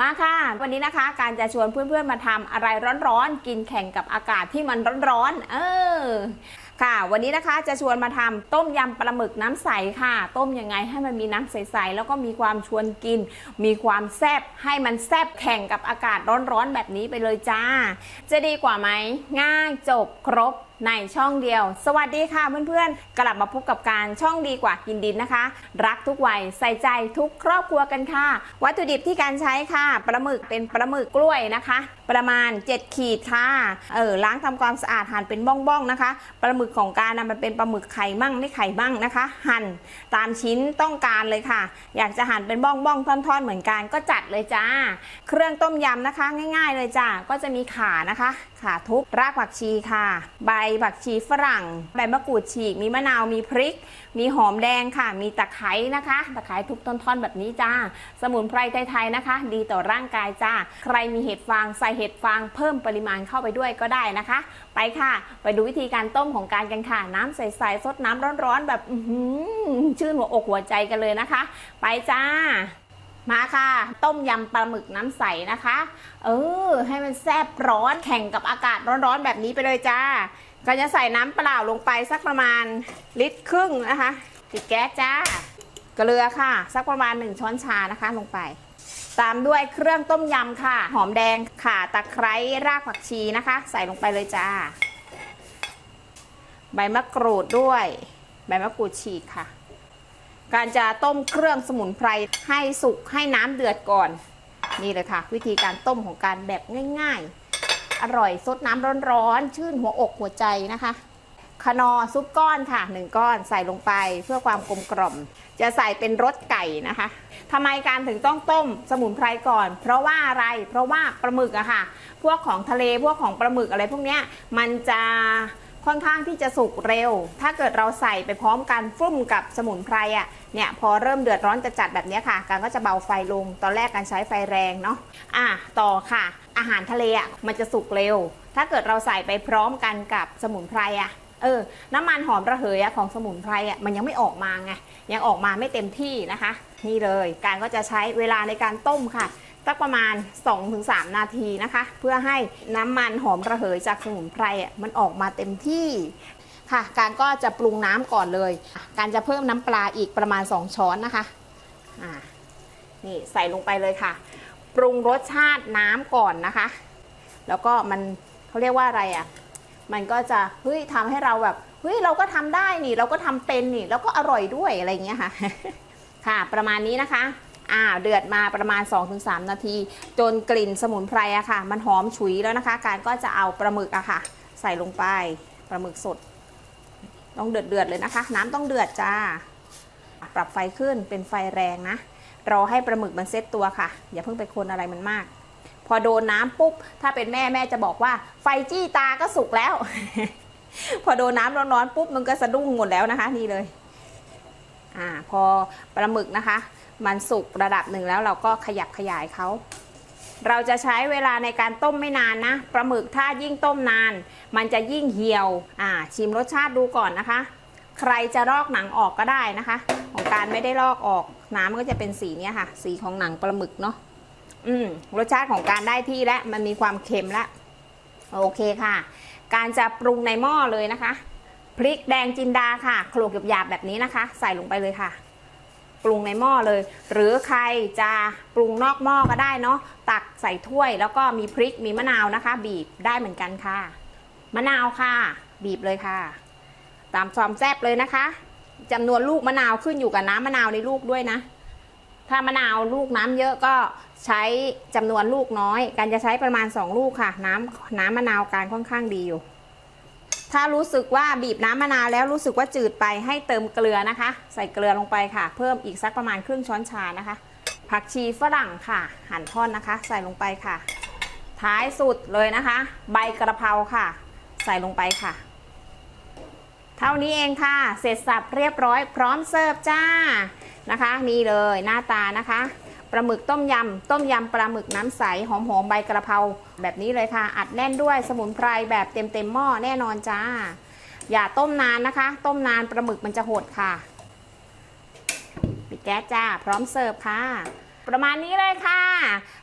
มาค่ะ วันนี้นะคะ การจะชวนเพื่อนๆมาทำอะไรร้อนๆ กินแข่งกับอากาศที่มันร้อนๆ เออค่ะ วันนี้นะคะจะชวนมาทำต้มยำปลาหมึกน้ำใสค่ะ ต้มยังไงให้มันมีน้ำใสๆแล้วก็มีความชวนกิน มีความแซ่บให้มันแซ่บแข่งกับอากาศร้อนๆแบบนี้ไปเลยจ้า จะดีกว่าไหมง่ายจบครบในช่องเดียว สวัสดีค่ะเพื่อนๆ กลับมาพบกับการช่องดีกว่ากินดินนะคะ รักทุกวัยใส่ใจทุกครอบครัวกันค่ะ วัตถุดิบที่การใช้ค่ะปลาหมึกเป็นปลาหมึกกล้วยนะคะ ประมาณ 7 ขีดค่ะเออล้างทำความสะอาดหั่นเป็นบ้องๆนะคะปลาหมึกของการนะมันเป็นปลาหมึกไข่มั่งไม่ไข่มั่งนะคะ หั่นตามชิ้นต้องการเลยค่ะ อยากจะหั่นเป็นบ้องๆท่อนๆเหมือนกันก็จัดเลยจ้า เครื่องต้มยำนะคะ ง่าย ๆ เลยจ้าก็จะมีข่านะคะข่าทุบรากผักชีค่ะ ใบผักชีฝรั่ง ใบมะกรูดฉีก มีมะนาว มีพริก มีหอมแดงค่ะ มีตะไคร้นะคะ ตะไคร้ทุบท่อนๆแบบนี้จ้า สมุนไพรไทยๆนะคะ ดีต่อร่างกายจ้า ใครมีเห็ดฟางใส่เห็ดฟางเพิ่มปริมาณเข้าไปด้วยก็ได้นะคะ ไปค่ะ ไปดูวิธีการต้มของการกันค่ะ น้ำใสๆซดน้ำร้อนๆแบบชื่นหัวอกหัวใจกันเลยนะคะ ไปจ้า มาค่ะ ต้มยำปลาหมึกน้ำใสนะคะ เออ ให้มันแซ่บร้อนแข่งกับอากาศร้อนๆแบบนี้ไปเลยจ้า ก็จะใส่น้ำเปล่าลงไปสักประมาณลิตรครึ่งนะคะติดแก๊สจ้า เกลือค่ะ สักประมาณ 1 ช้อนชานะคะลงไป ตามด้วยเครื่องต้มยำค่ะ หอมแดงข่าตะไคร้รากผักชีนะคะ ใส่ลงไปเลยจ้า ใบมะกรูดด้วย ใบมะกรูดฉีกค่ะ การจะต้มเครื่องสมุนไพรให้สุกให้น้ำเดือดก่อน นี่เลยค่ะ วิธีการต้มของการแบบง่ายๆ อร่อยซดน้ำร้อนๆ ชื่นหัวอกหัวใจนะคะคนอซุปก้อนค่ะหนึ่งก้อนใส่ลงไปเพื่อความกลมกล่อม จะใส่เป็นรสไก่นะคะทำไมการถึงต้องต้มสมุนไพรก่อน เพราะว่าอะไรเพราะว่าปลาหมึกอะค่ะ พวกของทะเลพวกของปลาหมึกอะไรพวกเนี้ยมันจะ ค่อนข้างที่จะสุกเร็ว ถ้าเกิดเราใส่ไปพร้อมกันฟุ้มกับสมุนไพรอะเนี่ยพอเริ่มเดือดร้อนจะจัดแบบนี้ค่ะการก็จะเบาไฟลง ตอนแรกการใช้ไฟแรงเนาะอะต่อค่ะ อาหารทะเลอะมันจะสุกเร็ว ถ้าเกิดเราใส่ไปพร้อมกันกับสมุนไพรอะเออน้ำมันหอมระเหยอะของสมุนไพรอะมันยังไม่ออกมาไงยังออกมาไม่เต็มที่นะคะ นี่เลย การก็จะใช้เวลาในการต้มค่ะสักประมาณ 2-3 นาทีนะคะ เพื่อให้น้ำมันหอมระเหยจากสมุนไพรมันออกมาเต็มที่ค่ะ การก็จะปรุงน้ำก่อนเลย การจะเพิ่มน้ำปลาอีกประมาณ 2 ช้อนนะคะอ่านี่ใส่ลงไปเลยค่ะ ปรุงรสชาติน้ำก่อนนะคะ แล้วก็มันเขาเรียกว่าอะไรอะ่ะ มันก็จะเฮ้ยทำให้เราแบบเฮ้ยเราก็ทำได้นี่ เราก็ทำเป็นนี่ แล้วก็อร่อยด้วยอะไรเงี้ยค่ะ ค่ะประมาณนี้นะคะอ่าเดือดมาประมาณ 2-3 นาที จนกลิ่นสมุนไพรอะค่ะ มันหอมฉุยแล้วนะคะ การก็จะเอาปลาหมึกอะค่ะ ใส่ลงไปปลาหมึกสด ต้องเดือดเดือดเลยนะคะ น้ำต้องเดือดจ้า ปรับไฟขึ้นเป็นไฟแรงนะรอให้ปลาหมึกมันเซ็ตตัวค่ะ อย่าเพิ่งไปคนอะไรมันมาก พอโดนน้ำปุ๊บถ้าเป็นแม่แม่จะบอกว่า ไฟจี้ตาก็สุกแล้ว พอโดนน้ำร้อนๆปุ๊บมันก็สะดุ้งหมดแล้วนะคะ นี่เลย อ่าพอปลาหมึกนะคะ มันสุกระดับหนึ่งแล้วเราก็ขยับขยายเขาเราจะใช้เวลาในการต้มไม่นานนะปลาหมึกถ้ายิ่งต้มนาน มันจะยิ่งเหี่ยวอ่าชิมรสชาติดูก่อนนะคะ ใครจะลอกหนังออกก็ได้นะคะ ของการไม่ได้ลอกออกน้ำมันก็จะเป็นสีเนี้ยค่ะ สีของหนังปลาหมึกเนาะอืมรสชาติของการได้ที่แล้วมันมีความเค็มแล้วโอเคค่ะ การจะปรุงในหม้อเลยนะคะ พริกแดงจินดาค่ะโขลกหยาบๆแบบนี้นะคะ ใส่ลงไปเลยค่ะ ปรุงในหม้อเลย หรือใครจะปรุงนอกหม้อก็ได้เนาะตักใส่ถ้วย แล้วก็มีพริกมีมะนาวนะคะ บีบได้เหมือนกันค่ะ มะนาวค่ะ บีบเลยค่ะ ตามความแซ่บเลยนะคะจำนวนลูกมะนาวขึ้นอยู่กับน้ำมะนาวในลูกด้วยนะถ้ามะนาวลูกน้ำเยอะก็ใช้จำนวนลูกน้อย การจะใช้ประมาณ 2 ลูกค่ะ น้ำน้ำมะนาวการค่อนข้างดีอยู่ ถ้ารู้สึกว่าบีบน้ำมะนาวแล้วรู้สึกว่าจืดไปให้เติมเกลือนะคะ ใส่เกลือลงไปค่ะ เพิ่มอีกสักประมาณครึ่งช้อนชานะคะ ผักชีฝรั่งค่ะ หั่นท่อนนะคะ ใส่ลงไปค่ะ ท้ายสุดเลยนะคะ ใบกระเพราค่ะ ใส่ลงไปค่ะ เท่านี้เองค่ะ เสร็จสับเรียบร้อยพร้อมเสิร์ฟจ้านะคะ นี่เลยหน้าตานะคะ ลาหมึกต้มยำ ต้มยำปลาหมึกน้ำใส หอมๆใบกระเพราแบบนี้เลยค่ะ อัดแน่นด้วยสมุนไพรแบบเต็มเต็มๆหม้อแน่นอนจ้า อย่าต้มนานนะคะ ต้มนานปลาหมึกมันจะหดค่ะ ปิดแก๊สจ้า พร้อมเสิร์ฟค่ะ ประมาณนี้เลยค่ะ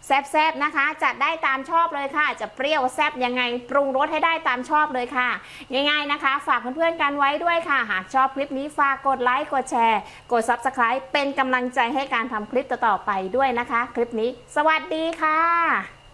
แซบๆนะคะ จัดได้ตามชอบเลยค่ะ จะเปรี้ยวแซบยังไงปรุงรสให้ได้ตามชอบเลยค่ะ ง่ายๆนะคะ ฝากเพื่อนๆกันไว้ด้วยค่ะ หากชอบคลิปนี้ฝากกดไลค์กดแชร์ กด Subscribe เป็นกำลังใจให้การทำคลิปต่อๆไปด้วยนะคะ คลิปนี้ สวัสดีค่ะ